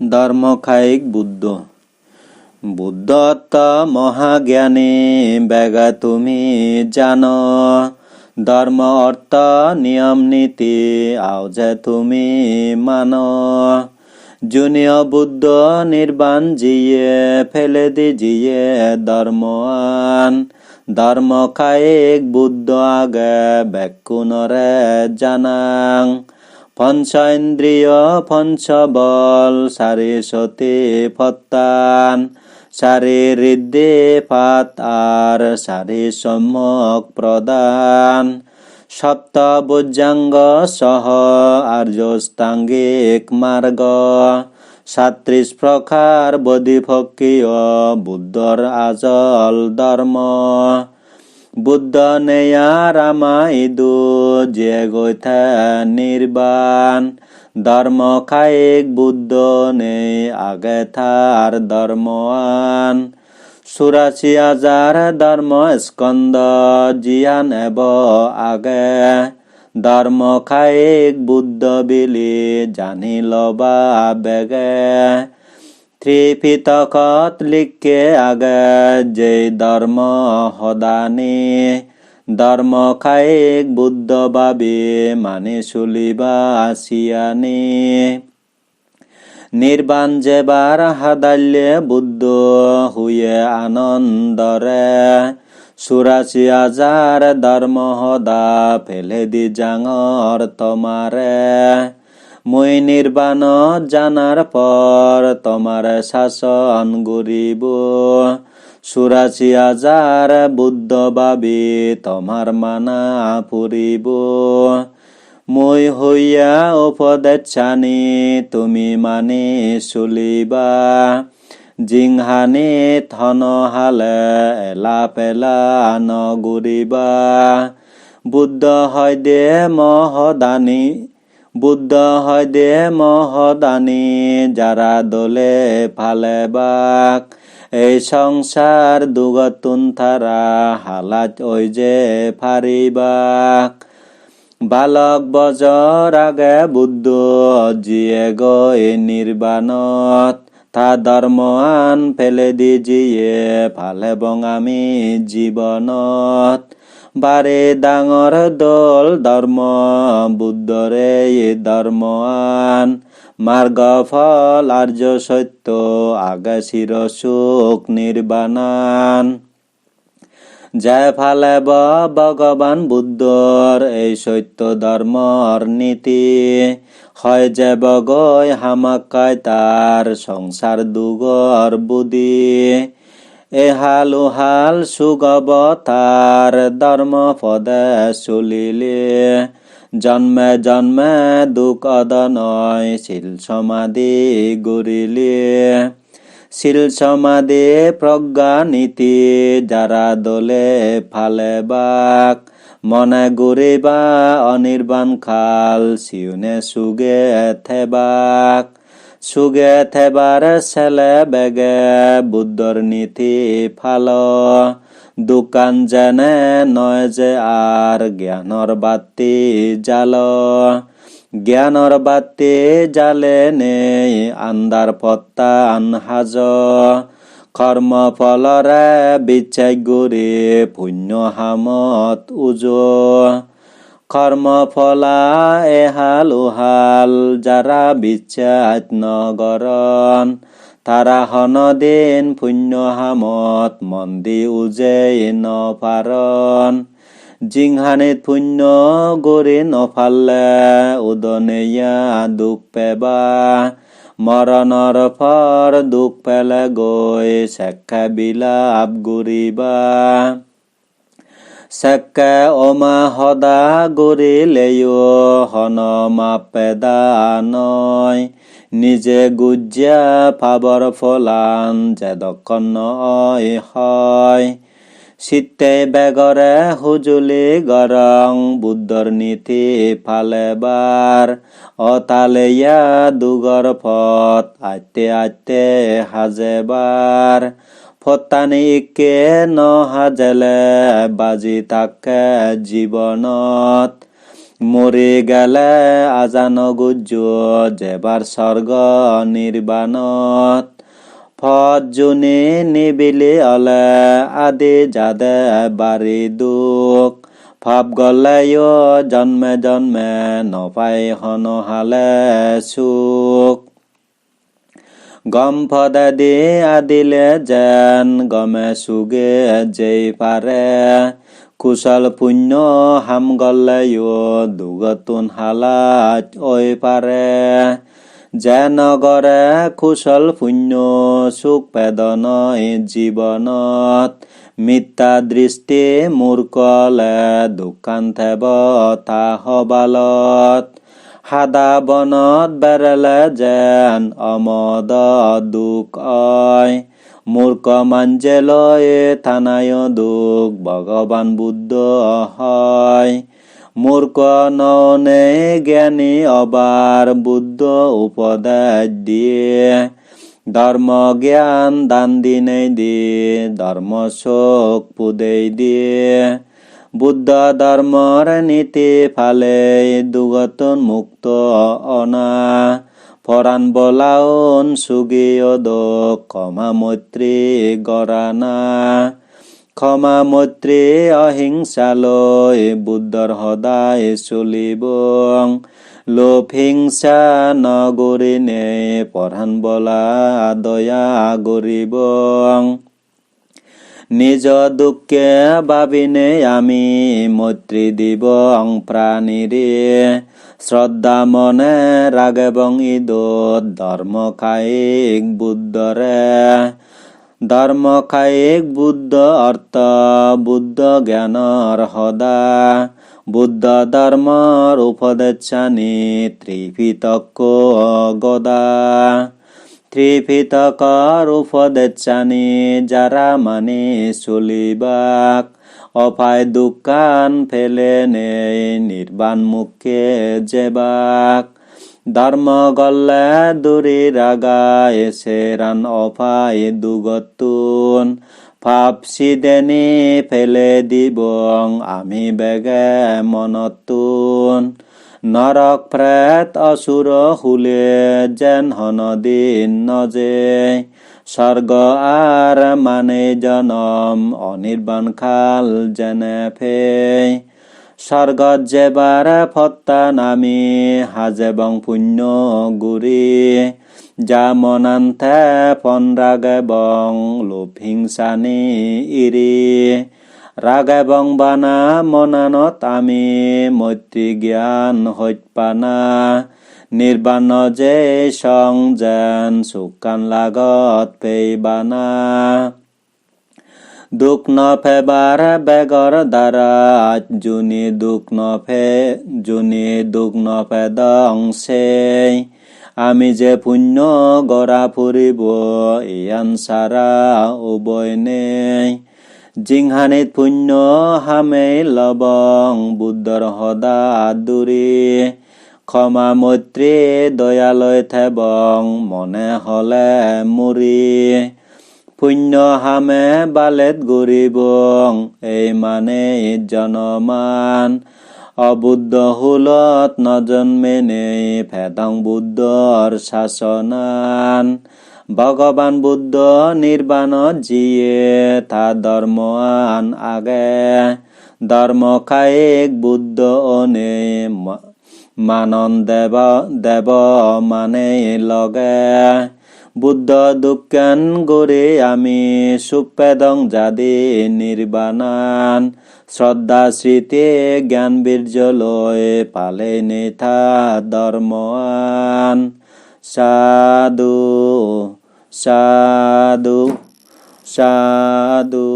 ধর্মখায়িক বুদ্ধ। বুদ্ধত্ব মহাজ্ঞানী বেগা তুমি জানো। ধর্ম অর্থ নিয়ম নীতি আও যে তুমি মানো। জুনিয় বুদ্ধ নির্বাণ জিয়ে ফেলে দি জিয়ে ধর্মান ধর্ম খায়িক বুদ্ধ আগে বেকুনরে জানাং। পঞ্চ ইন্দ্রিয় পঞ্চবল, সারি সতী ফত্তান সারি ঋদ্ধি ফাত, আর সারি সম্যক প্রদান। সপ্ত বুজাঙ্গ সহ আর্যস্তাঙ্গিক মার্গ। সাত্রিশ প্রকার বদিফকীয় বুদ্ধর আজল ধর্ম। বুদ্ধ নেয়া রামাইদু যে গৈথা নির্বাণ। ধর্ম খায়িক বুদ্ধ নেই আগে থার ধর্ময়ান চুরাশী হাজার ধর্ম স্কন্দ জিয়ান এব আগে। ধর্ম খায়িক বুদ্ধ বিলি জানি লবা বেগে। ত্রিপিতকত লিখে আগে, যে ধর্ম সদানি ধর্ম খায়িক বুদ্ধ ভাবি, মানি চলিবা আসিয়ানি। নির্বাণ যেবাৰ সাদাল্যে বুদ্ধ হুয়ে আনন্দৰে চুৰাশী হাজাৰ ধৰ্ম সদা ফেলে দি জাঙৰ তোমাৰে মই নির্বাণত জানার পর তোমার শাসন গরিব। চুরাশি হাজার বুদ্ধ ভাবি তোমার মানা ফুরিব। মই হইয়া উপদেশানি তুমি মানি চলিবা। জিংহানি থন হালে এলা পেলা নগুৰিবা বুদ্ধ হয় দে মহদানী বুদ্ধ হয় দে মহদানী, যারা দলে ফালে বাক। এই সংসার দুগতুন থারা হালাত ওই যে ফারিবাক। বালক বজর আগে বুদ্ধ, জিয়ে গৈ নির্বাণত। তা ধর্মান ফেলে দি জিয়ে, ফালে বঙামি জীৱনত বাৰে ডাঙৰ দল ধৰ্ম বুদ্ধৰে ধৰ্মান মাৰ্গ ফল আৰ্য সত্য আগে চিৰ সুখ নিৰ্বাণান যায় ফালে ভগৱান বুদ্ধৰ এই সত্য ধৰ্মৰ নীতি। হয় যে বগৈ হামাকাই তাৰ সংসাৰ দুগৰ বুদি এহাল উহাল সুগবতার ধর্ম পদে চলিলে। জন্মে জন্মে দুখ অদনয় শিল সমাধি গড়িলে। শিল সমাধি প্রজ্ঞা নীতি যারা দলে ফালে বাক। মনে গুৰিবা অনিৰ্বাণ খাল চিউনে চুগে থেবাক। সুগে থেবার ছেলে বেগে বুদ্ধর নীতি ফাল। দোকান যেনে নয় যে আর জ্ঞানৰ বাতি জাল। জ্ঞানৰ বাতি জালে নেই আন্দাৰ পত্তান সাজ কৰ্ম ফলৰে বিচ্ছাই গুৰি পুণ্য হামত উজ। কৰ্মফলা এহাল উহাল যাৰা বিচাত নগৰন তাৰা হনদিন পুণ্য হামত মন্দি উজে নপাৰন জিংহানিত পুণ্য গৰি নফালে উদনেয়া দুখ পেবা। মৰণৰ ফৰ দুখ পেলে গৈ চেখা বিলাপ গুৰিবা। সেকে অমা সদা গৰিলেও হন মাপেদা নয় নিজে গুজ্জা ফাবৰ ফলান যে দক্ষণ হয়। চিত্তে বেগৰে সুজুলি গৰং বুদ্ধৰ নীতি ফালেবাৰ অতালেয়া দুগৰ ফত আইতে আইতে হাজেবাৰ ফতানিকে নহাজেলে, বাজি থাকে জীৱনত মৰি গেলে আজান গুজ্জ যেবাৰ স্বৰ্গ নিৰ্বাণত ফত যোনে নিবিলি অলে, আদি যাদে বাৰী দুখ। ভাব গলেও জন্মে জন্মে, নপাই হনহালে সুখ। গম ফদাদি আদিলে যেন গমে সুগে যেই পাৰে কুশল পুণ্য হাম গলেও দুগতুন হালাত ঐ পাৰে যেন গৰে কুশল পুণ্য, সুখ পেদনয় জীৱনত মিথ্যা দৃষ্টি মূৰ্কলে দোকান থেব তাহ বালত সাদা বনত বেৰেলে যেন অমদ দুখ অয় মূৰ্খ মাঞ্জে লয় থানায় দুখ ভগৱান বুদ্ধ হয়। মূৰ্খ ননে জ্ঞানী অবাৰ বুদ্ধ উপদেশ দিয়ে। ধৰ্ম জ্ঞান দান দিনে দিয়ে ধৰ্ম চোখ পুদেই দিয়ে। বুদ্ধ ধৰ্মৰ নীতি ফালে দুগতন মুক্ত অনা। পৰাণ বলাউন সুগীয় দোষ ক্ষমা মৈত্ৰী গৰানা ক্ষমা মৈত্ৰী অহিংসালৈ বুদ্ধৰ সদায় চলিব। লোভ হিংসা নগৰিনে পৰাণ বলা দয়া গৰিব। নিজ দুঃখে ভাবিনে আমি মৈত্ৰী দিব প্ৰাণীৰে শ্ৰদ্ধা মনে ৰাগেবং ঈদত ধৰ্ম কায়িক বুদ্ধৰে ধৰ্ম কায়িক বুদ্ধ অৰ্থ বুদ্ধ জ্ঞানৰ সদা বুদ্ধ ধৰ্মৰ উপদেশানি ত্ৰিপিতক গদা। ত্রিপিতকর উপদেশানি যারা মানে চলিবাক। অপায় দোকান ফেলে নেই নির্বাণ মুখে যেবাক ধর্ম গল্লে দূরি রাগা এসে রান অপায় দুগতুন। পাপ সিদেনি ফেলে দিবং, আমি বেগে মনতুন। নরক প্রেত অসুর হুলে যেন হন দিন নজে। স্বর্গ আর মানে জনম, অনির্বাণ খাল যেনে ফে। স্বর্গত যেবাৰ ফত্তা নামি হাজেবং পুণ্য গুৰি যা মনান্তে পন ৰাগে বং লোভ হিংসানি ইৰি রাগেবং বানা মনানত আমি মৈত্ৰী জ্ঞান সত্যানা নিৰ্বাণ যে সং যেন চুকান লাগত পেইবানা। দুখ নফেবাৰ বেগৰ দ্বাৰা যোনি দুখ নফে, যোনি দুখ নফেদং আমি যে পুণ্য গৰা ফুৰিব, ইয়ান চাৰা উবৈ নেই জিংহানিত পুণ্য হামে লবং বুদ্ধৰ সদা দূৰি ক্ষমা মৈত্ৰী দয়ালয় থেবং, মনে হলে মুৰি পুণ্য হামে বালেত গৰিবং এই মানে জনমান। অবুদ্ধ হুলত নজন্মেনে ভেদং বুদ্ধৰ শাসনান। ভগৱান বুদ্ধ নিৰ্বাণত যিয়ে তা ধৰ্মান আগে। ধৰ্ম কায়িক বুদ্ধ অনে মানন দেৱ দেৱ মানে লগে। বুদ্ধ দুঃখান গৰে আমি সুপেদং জাদি নিৰ্বাণান শ্ৰদ্ধা স্মৃতি জ্ঞান বীৰ্য লৈ পালে নেথা ধৰ্মান সাধু সাধু সাধু